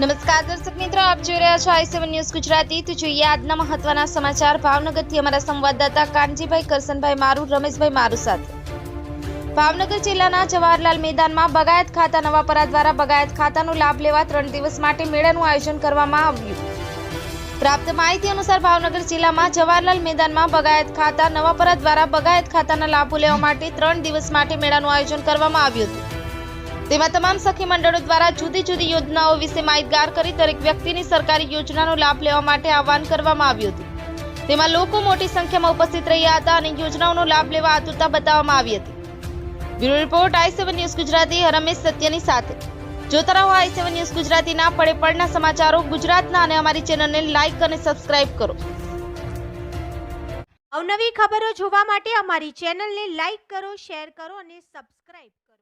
નમસ્કાર દર્શક મિત્રો, આપ જોઈ રહ્યા છો આઈ સેવન ન્યૂઝ ગુજરાતી. તો જોઈએ આજના મહત્વના સમાચાર. ભાવનગરથી અમારા સંવાદદાતા કાનજીભાઈ કરસનભાઈ મારું, રમેશભાઈ મારું સાથે. ભાવનગર જિલ્લાના જવાહરલાલ મેદાનમાં બગાયત ખાતા નવાપરા દ્વારા બગાયત ખાતાનો લાભ લેવા ત્રણ દિવસ માટે મેળાનું આયોજન કરવામાં આવ્યું. પ્રાપ્ત માહિતી અનુસાર ભાવનગર જિલ્લામાં જવાહરલાલ મેદાનમાં બગાયત ખાતા નવાપરા દ્વારા બગાયત ખાતાના લાભો લેવા માટે ત્રણ દિવસ માટે મેળાનું આયોજન કરવામાં આવ્યું હતું. તેમાં તમામ સખી મંડળો દ્વારા જુદી જુદી યોજનાઓ વિશે માહિતગાર કરી દરેક વ્યક્તિની સરકારી યોજનાનો લાભ લેવા માટે આહવાન કરવામાં આવ્યું હતું. તેમાં લોકો મોટી સંખ્યામાં ઉપસ્થિત રહ્યા હતા અને યોજનાઓનો લાભ લેવા આતુરતા બતાવવામાં આવી હતી. Bureau report I seven news Gujarati Ramesh સત્યની સાથે. જોતા રહો આઈ સેવન ન્યૂઝ ગુજરાતીના પડે પડના સમાચારો ગુજરાતના અને અમારી ચેનલને લાઇક અને સબસ્ક્રાઇબ કરો. અવનવી ખબરો જોવા માટે અમારી ચેનલને લાઈક કરો, શેર કરો અને સબસ્ક્રાઇબ કરો.